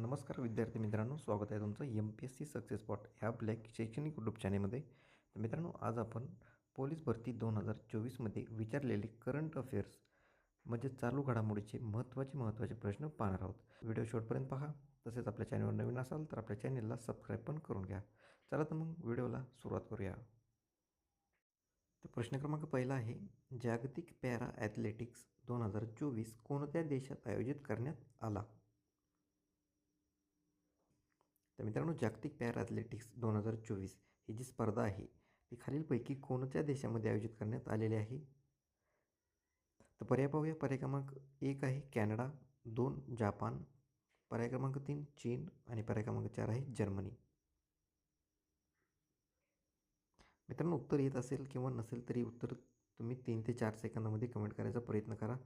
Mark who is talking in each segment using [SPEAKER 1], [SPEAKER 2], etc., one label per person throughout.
[SPEAKER 1] नमस्कार विद्यार्थी मित्रांनो स्वागत आहे तुमचं M P S C success spot ह्या ब्लॅक शैक्षणिक यूट्यूब चॅनेलमध्ये तर मित्रांनो आज आपण पोलीस भरती दोन हजार चोवीसमध्ये विचारलेले करंट अफेअर्स म्हणजे चालू घडामोडीचे महत्त्वाचे महत्त्वाचे प्रश्न पाहणार आहोत. व्हिडिओ शॉर्टपर्यंत पहा. तसेच आपल्या चॅनलवर नवीन असाल तर आपल्या चॅनेलला सबस्क्राईब पण करून घ्या. चला तर मग व्हिडिओला सुरुवात करूया. तर प्रश्न क्रमांक पहिला आहे जागतिक पॅरा ॲथलेटिक्स दोन हजार चोवीस कोणत्या देशात आयोजित करण्यात आला? तर मित्रांनो जागतिक पॅरा ॲथलेटिक्स दोन हजार चोवीस ही जी स्पर्धा आहे ती खालीलपैकी कोणत्या देशामध्ये आयोजित करण्यात आलेली आहे? तर पर्याय पाहूया. पर्याय क्रमांक एक आहे कॅनडा दोन जापान पर्याय क्रमांक तीन चीन आणि पर्याय क्रमांक चार आहे जर्मनी. मित्रांनो उत्तर येत असेल किंवा नसेल तरी उत्तर तुम्ही तीन ते चार सेकंदामध्ये कमेंट करायचा प्रयत्न करा.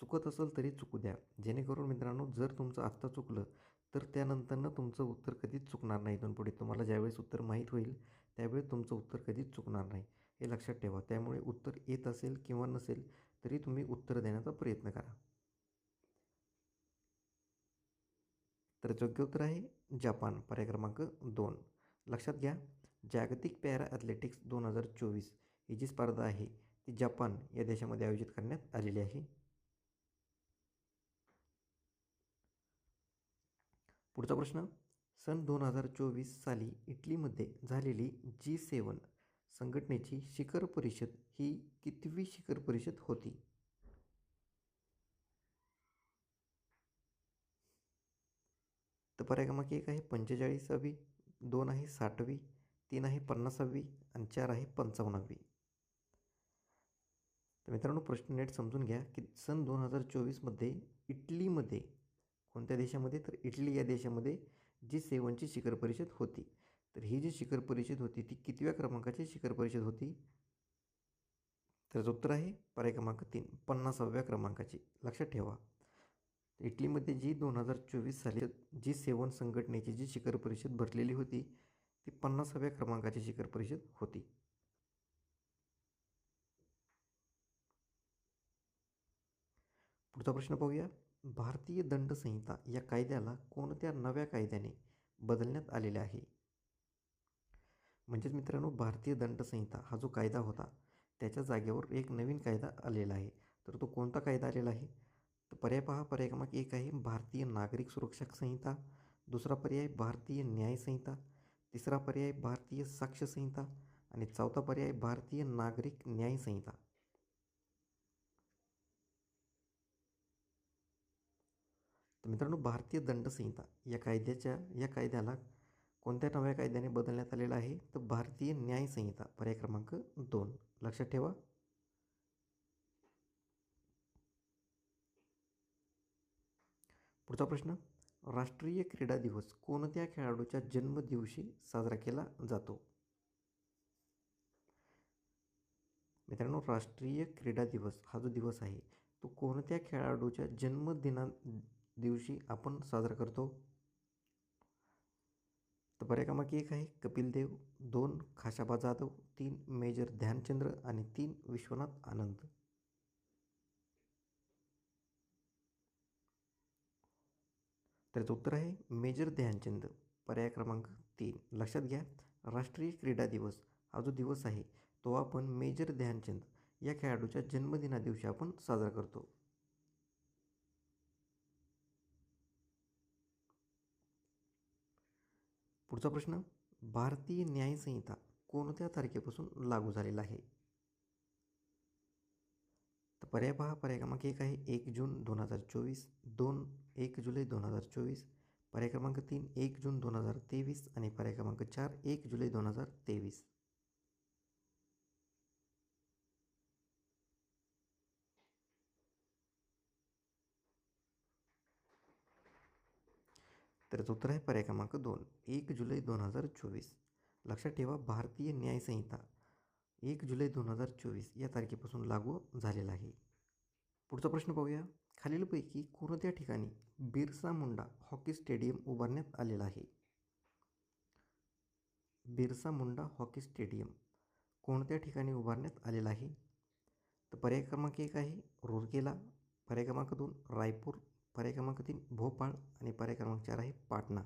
[SPEAKER 1] चुकत असेल तरी चुकू द्या. जेणेकरून मित्रांनो जर तुमचं आत्ता चुकलं तर त्यानंतरनं तुमचं उत्तर कधीच चुकणार नाही. इथून पुढे तुम्हाला ज्यावेळेस उत्तर माहीत होईल त्यावेळेस तुमचं उत्तर कधीच चुकणार नाही. हे लक्षात ठेवा. त्यामुळे उत्तर येत असेल किंवा नसेल तरी तुम्ही उत्तर देण्याचा प्रयत्न करा. तर योग्य उत्तर आहे जापान. पर्याय क्रमांक दोन. लक्षात घ्या जागतिक पॅरा ॲथलेटिक्स दोन हजार चोवीस ही जी स्पर्धा आहे ती जपान या देशामध्ये आयोजित करण्यात आलेली आहे. पुढचा प्रश्न. सन दोन हजार चोवीस साली इटलीमध्ये झालेली जी सेवन संघटनेची शिखर परिषद ही कितवी शिखर परिषद होती? तर पर्याय क्रमांक एक आहे पंचेचाळीसावी दोन आहे साठवी तीन आहे पन्नासावी आणि चार आहे पंचावन्नावी. तर मित्रांनो प्रश्न नेट समजून घ्या की सन दोन हजार चोवीसमध्ये इटलीमध्ये कोणत्या देशामध्ये? तर इटली या देशामध्ये जी सेवनची शिखर परिषद होती. तर ही जी शिखर परिषद होती ती कितव्या क्रमांकाची शिखर परिषद होती? तर उत्तर आहे पर्याय क्रमांक तीन पन्नासाव्या क्रमांकाची. लक्षात ठेवा. इटलीमध्ये जी दोन हजार चोवीस साली जी सेवन संघटनेची जी शिखर परिषद भरलेली होती ती पन्नासाव्या क्रमांकाची शिखर परिषद होती. पुढचा प्रश्न पाहूया. भारतीय दंडसंहिता या कायद्याला कोणत्या नव्या कायद्याने बदलण्यात आलेले आहे? म्हणजेच मित्रांनो भारतीय दंडसंहिता हा जो कायदा होता त्याच्या जागेवर एक नवीन कायदा आलेला आहे. तर तो कोणता कायदा आलेला आहे? तर पर्याय पहा. पर्याय क्रमांक एक आहे भारतीय नागरिक सुरक्षा संहिता. दुसरा पर्याय भारतीय न्याय संहिता. तिसरा पर्याय भारतीय साक्ष संहिता. आणि चौथा पर्याय भारतीय नागरिक न्याय संहिता. तर मित्रांनो भारतीय दंडसंहिता या कायद्याच्या या कायद्याला कोणत्या नव्या कायद्याने बदलण्यात आलेला आहे? तर भारतीय न्यायसंहिता पर्याय क्रमांक दोन. लक्षात ठेवा. पुढचा प्रश्न. राष्ट्रीय क्रीडा दिवस कोणत्या खेळाडूच्या जन्मदिवशी साजरा केला जातो? मित्रांनो राष्ट्रीय क्रीडा दिवस हा जो दिवस आहे तो कोणत्या खेळाडूच्या जन्मदिना दिवशी आपण साजरा करतो. तर पर्याय एक आहे कपिल देव दोन खाशाबा जाधव तीन मेजर ध्यानचंद्र आणि तीन विश्वनाथ आनंद. त्याचं उत्तर आहे मेजर ध्यानचंद पर्याय क्रमांक तीन. लक्षात घ्या राष्ट्रीय क्रीडा दिवस हा जो दिवस आहे तो आपण मेजर ध्यानचंद या खेळाडूच्या जन्मदिना दिवशी आपण साजरा करतो. पुढचा प्रश्न भारतीय न्यायसंहिता कोणत्या तारखेपासून लागू झालेला आहे? तर पर्याय पहा पर्याय क्रमांक एक आहे एक जून दोन हजार चोवीस दोन एक जुलै दोन हजार चोवीस पर्याय क्रमांक तीन एक जून दोन हजार तेवीस आणि पर्याय क्रमांक चार एक जुलै दोन हजार तेवीस. तर उत्तर आहे पर्याय क्रमांक दोन. एक जुलै दोन हजार चोवीस. लक्षात ठेवा भारतीय न्यायसंहिता एक जुलै दोन हजार चोवीस या तारखेपासून लागू झालेला आहे. पुढचा प्रश्न पाहूया. खालीलपैकी कोणत्या ठिकाणी बिरसा मुंडा हॉकी स्टेडियम उभारण्यात आलेला आहे? बिरसा मुंडा हॉकी स्टेडियम कोणत्या ठिकाणी उभारण्यात आलेलं आहे? तर पर्याय क्रमांक एक आहे रुरकेला. पर्याय क्रमांक दोन रायपूर. पर्याय क्रमांक तीन भोपाळ आणि पर्याय क्रमांक चार आहे पाटणा.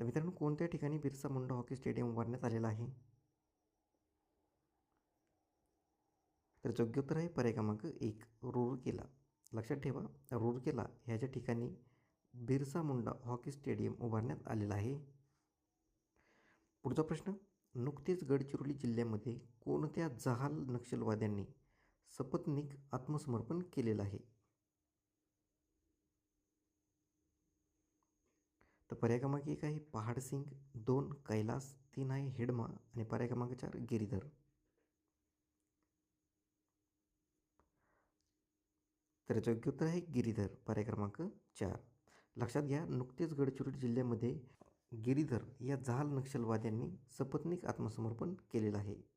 [SPEAKER 1] तर मित्रांनो कोणत्या ठिकाणी बिरसा मुंडा हॉकी स्टेडियम उभारण्यात आलेला आहे? तर योग्य उत्तर आहे पर्याय क्रमांक एक रुरकेला. लक्षात ठेवा रुरकेला ह्याच्या ठिकाणी बिरसा मुंडा हॉकी स्टेडियम उभारण्यात आलेला आहे. पुढचा प्रश्न नुकतेच गडचिरोली जिल्ह्यामध्ये कोणत्या जहाल नक्षलवाद्यांनी सपत्नीक आत्मसमर्पण केलेलं आहे. तर पर्याय क्रमांक एक आहे पहाडसिंग दोन कैलास तीन आहे हेडमा आणि पर्याय क्रमांक चार गिरीधर. तर याचं योग्य उत्तर आहे गिरीधर पर्याय क्रमांक चार. लक्षात घ्या नुकतेच गडचिरोली जिल्ह्यामध्ये गिरीधर या जहाल नक्षलवाद्यांनी सपत्नीक आत्मसमर्पण केलेलं आहे.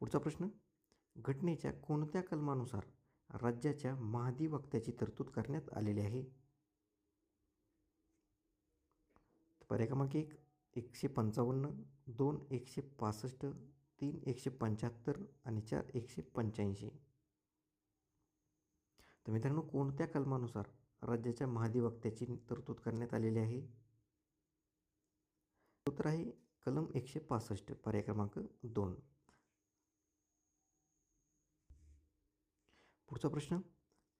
[SPEAKER 1] पुढचा प्रश्न घटनेच्या कोणत्या कलमानुसार राज्याच्या महाधिवक्त्याची तरतूद करण्यात आलेली आहे? पर्याय क्रमांक एक एकशे पंचावन्न दोन एकशे पासष्ट तीन एकशे पंच्याहत्तर आणि चार एकशे पंच्याऐंशी. तर मित्रांनो कोणत्या कलमानुसार राज्याच्या महाधिवक्त्याची तरतूद करण्यात आलेली आहे? उत्तर आहे कलम एकशे पासष्ट पर्याय क्रमांक दोन. पुढचा प्रश्न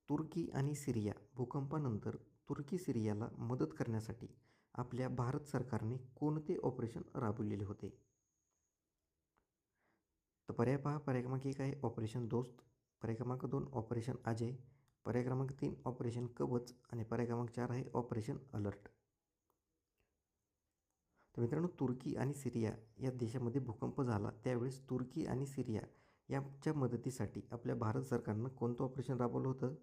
[SPEAKER 1] तुर्की आणि सिरिया भूकंपानंतर तुर्की सिरियाला मदत करण्यासाठी आपल्या भारत सरकारने कोणते ऑपरेशन राबविलेले होते? तर पर्याय पहा पर्याय क्रमांक एक आहे ऑपरेशन दोस्त पर्याय क्रमांक दोन ऑपरेशन अजय पर्याय क्रमांक तीन ऑपरेशन कवच आणि पर्याय क्रमांक चार आहे ऑपरेशन अलर्ट. तर मित्रांनो तुर्की आणि सिरिया या देशामध्ये भूकंप झाला त्यावेळेस तुर्की आणि सिरिया याच्या मदतीसाठी आपल्या भारत सरकारनं कोणतं ऑपरेशन राबवलं होतं?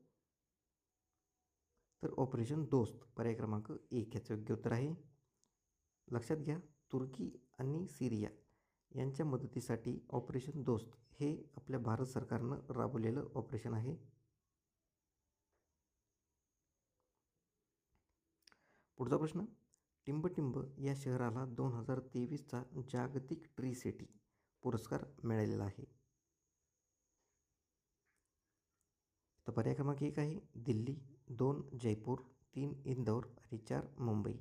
[SPEAKER 1] तर ऑपरेशन दोस्त पर्याय क्रमांक एक याचं योग्य उत्तर आहे. लक्षात घ्या तुर्की आणि सिरिया यांच्या मदतीसाठी ऑपरेशन दोस्त हे आपल्या भारत सरकारनं राबवलेलं ऑपरेशन आहे. पुढचा प्रश्न टिंबटिंब या शहराला दोन हजार तेवीसचा जागतिक ट्री सिटी पुरस्कार मिळालेला आहे. तर पर्याय क्रमांक एक आहे दिल्ली दोन जयपूर तीन इंदौर आणि चार मुंबई.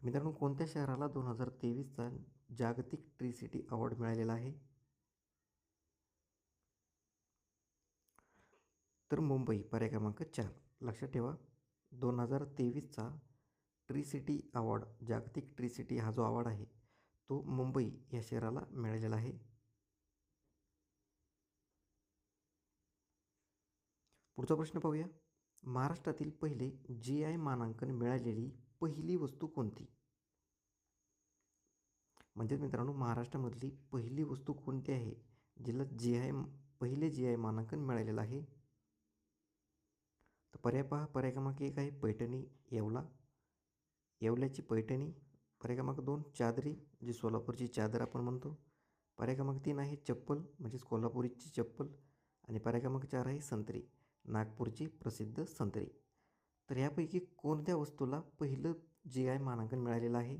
[SPEAKER 1] मित्रांनो कोणत्या शहराला दोन हजार तेवीसचा जागतिक ट्री सिटी अवॉर्ड मिळालेला आहे? तर मुंबई पर्याय क्रमांक चार. लक्षात ठेवा दोन हजार तेवीसचा ट्री सिटी अवॉर्ड जागतिक ट्री सिटी हा जो अवॉर्ड आहे तो मुंबई या शहराला मिळालेला आहे. पुढचा प्रश्न पाहूया. महाराष्ट्रातील पहिले जी आय मानांकन मिळालेली पहिली वस्तू कोणती? म्हणजेच मित्रांनो महाराष्ट्रामधली पहिली वस्तू कोणती आहे? जिला जी आय पहिले जी आय मानांकन मिळालेलं आहे. तर पर्याय पहा. पर्याय क्रमांक एक आहे पैठणी येवला. येवल्याची पैठणी पर्याय क्रमांक दोन चादरी जी सोलापूरची चादर आपण म्हणतो. पर्याय क्रमांक तीन आहे चप्पल म्हणजेच कोल्हापुरीची चप्पल. आणि पर्याय क्रमांक चार आहे संत्री. नागपूरची प्रसिद्ध संत्री. तर यापैकी कोणत्या वस्तूला पहिलं जी आय मानांकन मिळालेलं आहे?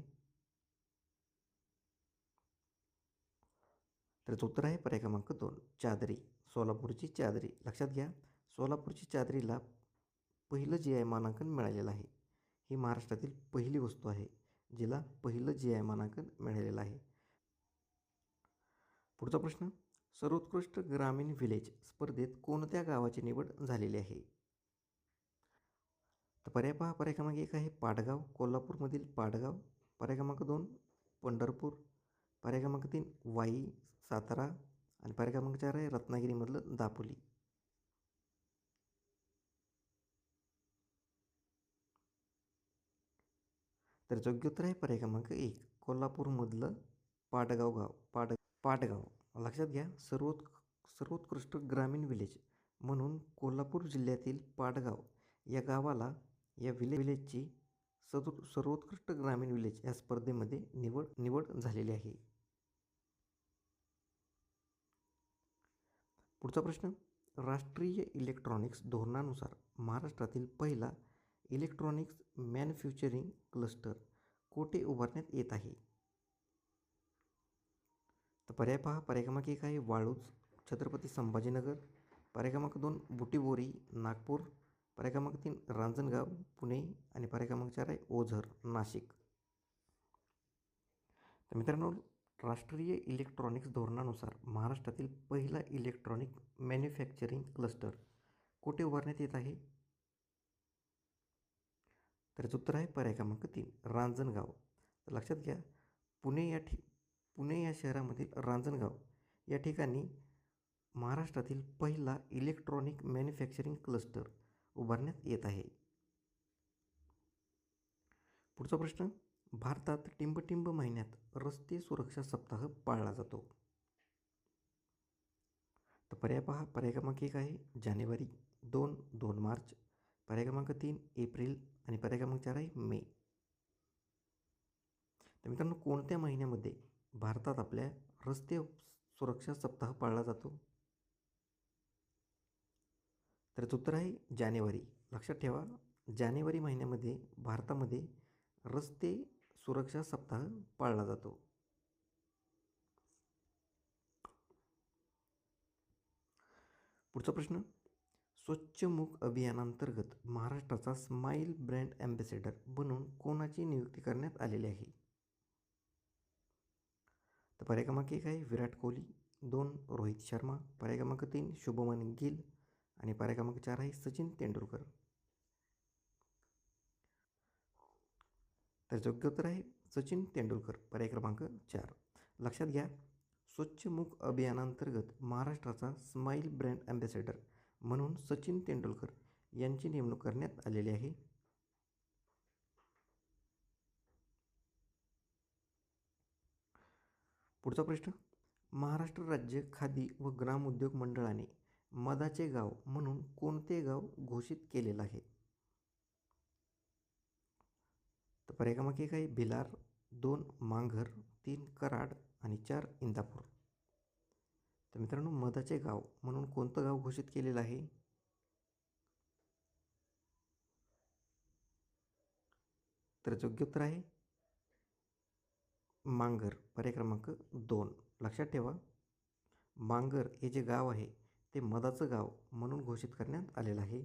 [SPEAKER 1] तर उत्तर आहे पर्याय क्रमांक दोन चादरी. सोलापूरची चादरी. लक्षात घ्या सोलापूरची चादरीला पहिलं जी आय मानांकन मिळालेलं आहे. ही महाराष्ट्रातील पहिली वस्तू आहे जिला पहिलं जी आय मानांकन मिळालेलं आहे. पुढचा प्रश्न सर्वोत्कृष्ट ग्रामीण व्हिलेज स्पर्धेत कोणत्या गावाची निवड झालेली आहे? तर पर्याय पहा पर्याय क्रमांक एक आहे पाडगाव कोल्हापूरमधील पाडगाव. पर्याय क्रमांक दोन पंढरपूर. पर्याय क्रमांक तीन वाई सातारा. आणि पर्याय क्रमांक चार आहे रत्नागिरीमधलं दापोली. तर योग्य उत्तर आहे पर्याय क्रमांक एक कोल्हापूरमधलं पाडगाव गाव. पाड पाडगाव. लक्षात घ्या सर्वोत् सर्वोत्कृष्ट ग्रामीण विलेज म्हणून कोल्हापूर जिल्ह्यातील पाडगाव या गावाला या विले विलेजची सदु सर्वोत्कृष्ट ग्रामीण विलेज या स्पर्धेमध्ये निवड निवड झालेली आहे. पुढचा प्रश्न राष्ट्रीय इलेक्ट्रॉनिक्स धोरणानुसार महाराष्ट्रातील पहिला इलेक्ट्रॉनिक्स मॅन्युफॅक्चरिंग क्लस्टर कोठे उभारण्यात येत आहे? तर पर्याय पहा. पर्याय क्रमांक एक आहे वाळूज छत्रपती संभाजीनगर. पर्याय क्रमांक दोन बुटीबोरी नागपूर. पर्याय क्रमांक तीन रांजणगाव पुणे. आणि पर्याय क्रमांक चार आहे ओझर नाशिक. तर मित्रांनो राष्ट्रीय इलेक्ट्रॉनिक्स धोरणानुसार महाराष्ट्रातील पहिला इलेक्ट्रॉनिक मॅन्युफॅक्चरिंग क्लस्टर कुठे उभारण्यात येत आहे? तर उत्तर आहे पर्याय क्रमांक तीन रांजणगाव. तर लक्षात घ्या पुणे या ठि पुणे या शहरामधील रांजणगाव या ठिकाणी महाराष्ट्रातील पहिला इलेक्ट्रॉनिक मॅन्युफॅक्चरिंग क्लस्टर उभारण्यात येत आहे. पुढचा प्रश्न भारतात टिंबटिंब महिन्यात रस्ते सुरक्षा सप्ताह पाळला जातो. तर पर्याय पहा पर्याय क्रमांक एक आहे जानेवारी दोन दोन मार्च पर्याय क्रमांक तीन एप्रिल आणि पर्याय क्रमांक चार आहे मे. तर मित्रांनो कोणत्या महिन्यामध्ये भारतात आपल्या रस्ते सुरक्षा सप्ताह पाळला जातो. त्याचं उत्तर आहे जानेवारी. लक्षात ठेवा जानेवारी महिन्यामध्ये भारतामध्ये रस्ते सुरक्षा सप्ताह पाळला जातो. पुढचा प्रश्न स्वच्छमुख अभियानांतर्गत महाराष्ट्राचा स्माईल ब्रँड ॲम्बॅसेडर बनून कोणाची नियुक्ती करण्यात आलेली आहे? तर पर्याय क्रमांक एक आहे विराट कोहली दोन रोहित शर्मा पर्याय क्रमांक तीन शुभमन गिल आणि पर्याय क्रमांक चार आहे सचिन तेंडुलकर. तर योग्य उत्तर आहे सचिन तेंडुलकर पर्याय क्रमांक चार. लक्षात घ्या स्वच्छमुख अभियानांतर्गत महाराष्ट्राचा स्माईल ब्रँड ॲम्बॅसेडर म्हणून सचिन तेंडुलकर यांची नेमणूक करण्यात आलेली आहे. पुढचा प्रश्न. महाराष्ट्र राज्य खादी व ग्रामोद्योग मंडळाने मधाचे गाव म्हणून कोणते गाव घोषित केलेलं आहे? तर पर्याय क्रमांक एक आहे भिलार दोन मांघर तीन कराड आणि चार इंदापूर. तर मित्रांनो मधाचे गाव म्हणून कोणतं गाव घोषित केलेलं आहे? तर योग्य उत्तर आहे मांगर पर्याय क्रमांक दोन. लक्षात ठेवा मांगर हे जे गाव आहे ते मधाचं गाव म्हणून घोषित करण्यात आलेलं आहे.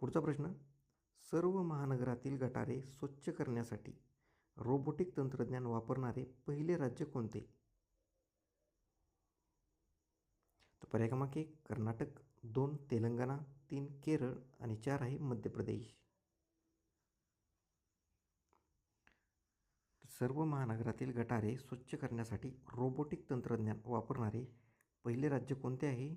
[SPEAKER 1] पुढचा प्रश्न सर्व महानगरातील गटारे स्वच्छ करण्यासाठी रोबोटिक तंत्रज्ञान वापरणारे पहिले राज्य कोणते? तर पर्याय क्रमांक एक कर्नाटक दोन तेलंगणा तीन केरळ आणि चार आहे मध्य प्रदेश. सर्व महानगरातील गटारे स्वच्छ करण्यासाठी रोबोटिक तंत्रज्ञान वापरणारे पहिले राज्य कोणते आहे?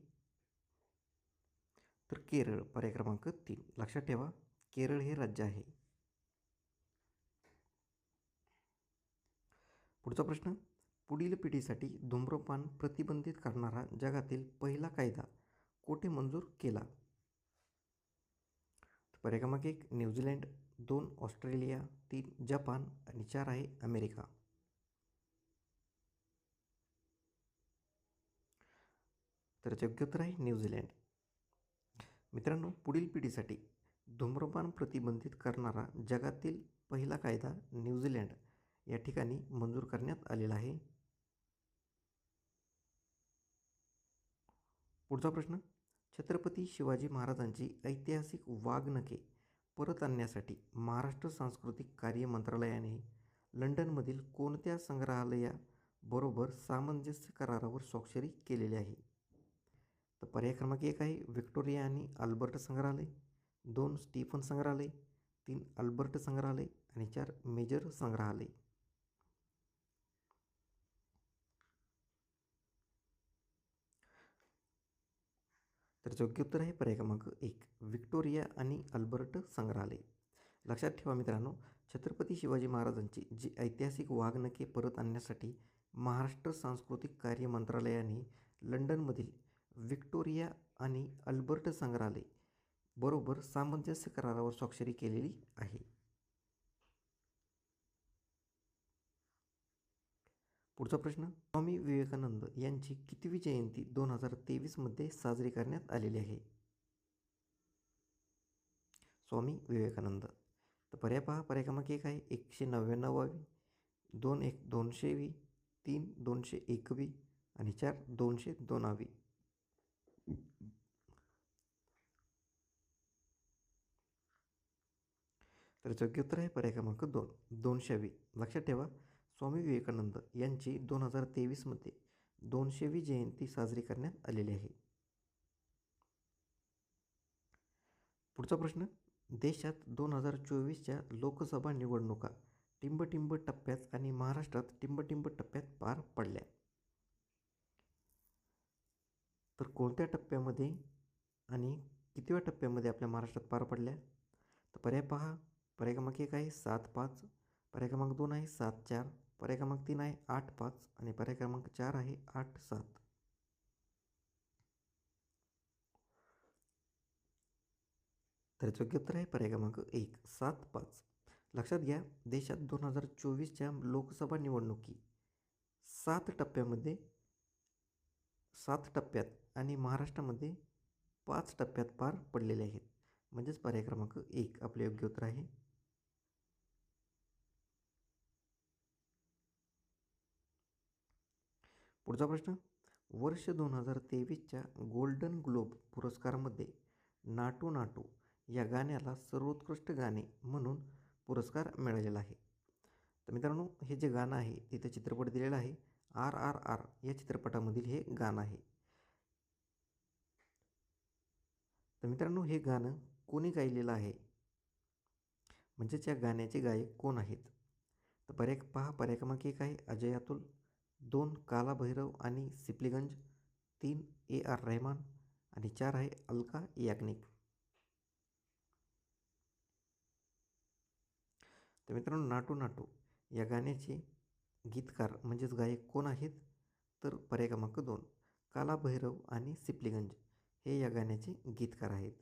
[SPEAKER 1] तर केरळ पर्याय क्रमांक तीन. लक्षात ठेवा केरळ हे राज्य आहे. पुढचा प्रश्न. पुढील पिढीसाठी धूम्रपान प्रतिबंधित करणारा जगातील पहिला कायदा कोठे मंजूर केला? पर्याय क्रमांक एक न्यूझीलँड. दोन ऑस्ट्रेलिया तीन जपान आणि चार आहे अमेरिका. तर योग्य उत्तर आहे न्यूझीलँड मित्रांनो पुढील पिढीसाठी धूम्रपान प्रतिबंधित करणारा जगातील पहिला कायदा न्यूझीलँड या ठिकाणी मंजूर करण्यात आलेला आहे. पुढचा प्रश्न छत्रपती शिवाजी महाराजांची ऐतिहासिक वाघनखे परत आणण्यासाठी महाराष्ट्र सांस्कृतिक कार्य मंत्रालयाने लंडनमधील कोणत्या संग्रहालयाबरोबर सामंजस्य करारावर स्वाक्षरी केलेली आहे? तर पर्याय क्रमांक एक आहे व्हिक्टोरिया आणि अल्बर्ट संग्रहालय दोन स्टीफन संग्रहालय तीन अल्बर्ट संग्रहालय आणि चार मेजर संग्रहालय. तर योग्य उत्तर आहे पर्याय क्रमांक एक व्हिक्टोरिया आणि अल्बर्ट संग्रहालय. लक्षात ठेवा मित्रांनो छत्रपती शिवाजी महाराजांची जी ऐतिहासिक वाघनखे परत आणण्यासाठी महाराष्ट्र सांस्कृतिक कार्य मंत्रालयाने लंडनमधील व्हिक्टोरिया आणि अल्बर्ट संग्रहालय बरोबर सामंजस्य करारावर स्वाक्षरी केलेली आहे. पुढचा प्रश्न. स्वामी विवेकानंद यांची कितवी जयंती दोन हजार तेवीसमध्ये साजरी करण्यात आलेली आहे? स्वामी विवेकानंद. तर पर्याय पहा. पर्याय क्रमांक एक आहे. एकशे नव्याण्णवावी दोन एक दोनशेवी तीन दोनशे एकवी आणि चार दोनशे दोनावी. तर योग्य उत्तर आहे. पर्याय क्रमांक दोन. दोनशेवी. लक्षात ठेवा. स्वामी विवेकानंद यांची दोन हजार तेवीसमध्ये दोनशेवी जयंती साजरी करण्यात आलेली आहे. पुढचा प्रश्न देशात दोन हजार चोवीसच्या लोकसभा निवडणुका टिंबटिंब टप्प्यात आणि महाराष्ट्रात टिंबटिंब टप्प्यात पार पडल्या. तर कोणत्या टप्प्यामध्ये आणि कितव्या टप्प्यामध्ये आपल्या महाराष्ट्रात पार पडल्या? तर पर्याय पहा. पर्याय क्रमांक एक आहे सात पाच. पर्याय क्रमांक दोन आहे सात चार. पर्याय क्रमांक तीन आहे आठ पाच आणि पर्याय क्रमांक चार आहे आठ सात. तर योग्य उत्तर आहे पर्याय क्रमांक एक सात पाच. लक्षात घ्या देशात दोन हजार चोवीसच्या लोकसभा निवडणुकी सात टप्प्यामध्ये सात टप्प्यात आणि महाराष्ट्रामध्ये पाच टप्प्यात पार पडलेले आहेत. म्हणजेच पर्याय क्रमांक एक आपले योग्य उत्तर आहे पुढचा प्रश्न. वर्ष दोन हजार तेवीसच्या गोल्डन ग्लोब पुरस्कारामध्ये नाटो नाटो या गाण्याला सर्वोत्कृष्ट गाणे म्हणून पुरस्कार मिळालेला आहे. तर मित्रांनो हे जे गाणं आहे तिथे चित्रपट दिलेला आहे. आर आर आर या चित्रपटामधील हे गाणं आहे. तर मित्रांनो हे गाणं कोणी गायलेलं आहे? म्हणजेच या गाण्याचे गायक कोण आहेत? तर पर्याय पहा पर्याय क्रमांक एक आहे अजय अतुल. दोन काला भैरव आणि सिपलीगंज तीन ए आर रहमान आणि चार आहे अलका याग्निक. तर मित्रांनो नाटू नाटू या गाण्याचे गीतकार म्हणजेच गायक कोण आहेत? तर पर्याय क्रमांक दोन काला भैरव आणि सिपलीगंज हे या गाण्याचे गीतकार आहेत.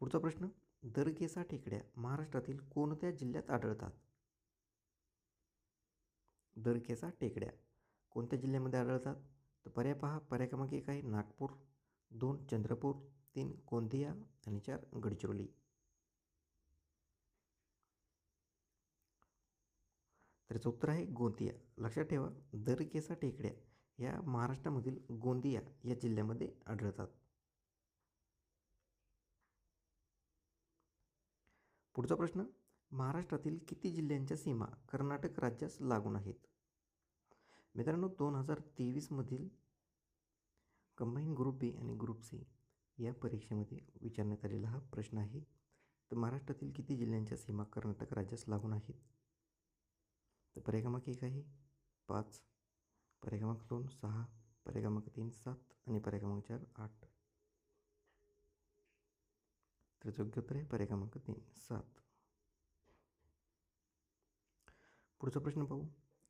[SPEAKER 1] पुढचा प्रश्न दरकेसा टेकड्या महाराष्ट्रातील कोणत्या जिल्ह्यात आढळतात? दरकेसा टेकड्या कोणत्या जिल्ह्यामध्ये आढळतात? तर पर्याय पहा. पर्याय क्रमांक एक आहे नागपूर दोन चंद्रपूर तीन गोंदिया आणि चार गडचिरोली. तर याचं उत्तर आहे गोंदिया. लक्षात ठेवा दरकेसा टेकड्या या महाराष्ट्रामधील गोंदिया या जिल्ह्यामध्ये आढळतात. पुढचा प्रश्न महाराष्ट्रातील किती जिल्ह्यांच्या सीमा कर्नाटक राज्यास लागून आहेत? मित्रांनो दोन हजार तेवीसमधील कंबाईन ग्रुप बी आणि ग्रुप सी या परीक्षेमध्ये विचारण्यात आलेला हा प्रश्न आहे. तर महाराष्ट्रातील किती जिल्ह्यांच्या सीमा कर्नाटक राज्यास लागून आहेत? तर पर्याय क्रमांक एक आहे पाच पर्याय क्रमांक दोन सहा पर्याय क्रमांक तीन सात आणि पर्याय क्रमांक चार आठ. तर योग्य उत्तर आहे पर्याय क्रमांक तीन सात पुढचा प्रश्न पाहू.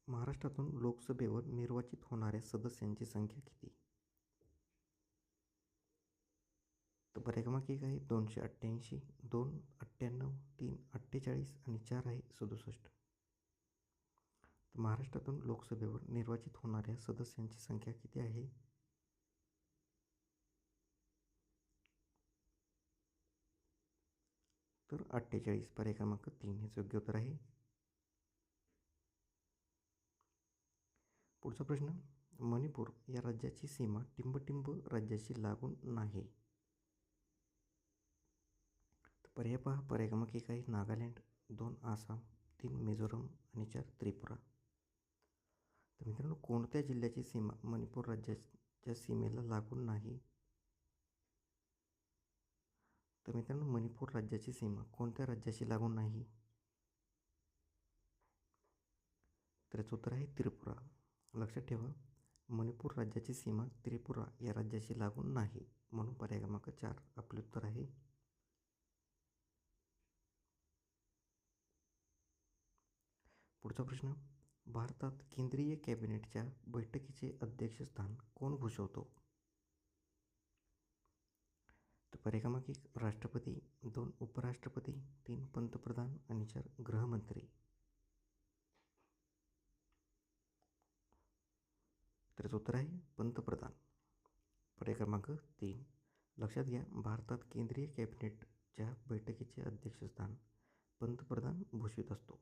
[SPEAKER 1] महाराष्ट्रातून लोकसभेवर निर्वाचित होणाऱ्या सदस्यांची संख्या किती? तर पर्याय क्रमांक एक आहे दोनशे अठ्ठ्याऐंशी दोन अठ्ठ्याण्णव तीन अठ्ठेचाळीस आणि चार आहे सदुसष्ट. तर महाराष्ट्रातून लोकसभेवर निर्वाचित होणाऱ्या सदस्यांची संख्या किती आहे? तर अठ्ठेचाळीस पर्याय क्रमांक तीन हेच योग्य उत्तर आहे. पुढचा प्रश्न मणिपूर या राज्याची सीमा टिंबटिंब राज्याशी लागून नाही. तर पर्याय पहा पर्याय क्रमांक एक आहे नागालँड दोन आसाम तीन मिझोरम आणि चार त्रिपुरा. तर मित्रांनो कोणत्या जिल्ह्याची सीमा मणिपूर राज्याच्या सीमेला लागून नाही? तर मित्रांनो मणिपूर राज्याची सीमा कोणत्या राज्याशी लागून नाही? तर याचं उत्तर आहे त्रिपुरा. लक्षात ठेवा मणिपूर राज्याची सीमा त्रिपुरा या राज्याशी लागून नाही म्हणून पर्याय क्रमांक चार आपले उत्तर आहे. पुढचा प्रश्न भारतात केंद्रीय कॅबिनेटच्या बैठकीचे अध्यक्षस्थान कोण भूषवतो? तर एक राष्ट्रपती. दोन उपराष्ट्रपती. तीन पंतप्रधान. आणि चार गृहमंत्री. तर उत्तर आहे पंतप्रधान. पर्याय क्रमांक तीन. लक्षात घ्या भारतात केंद्रीय कॅबिनेटच्या बैठकीचे अध्यक्षस्थान पंतप्रधान भूषित असतो.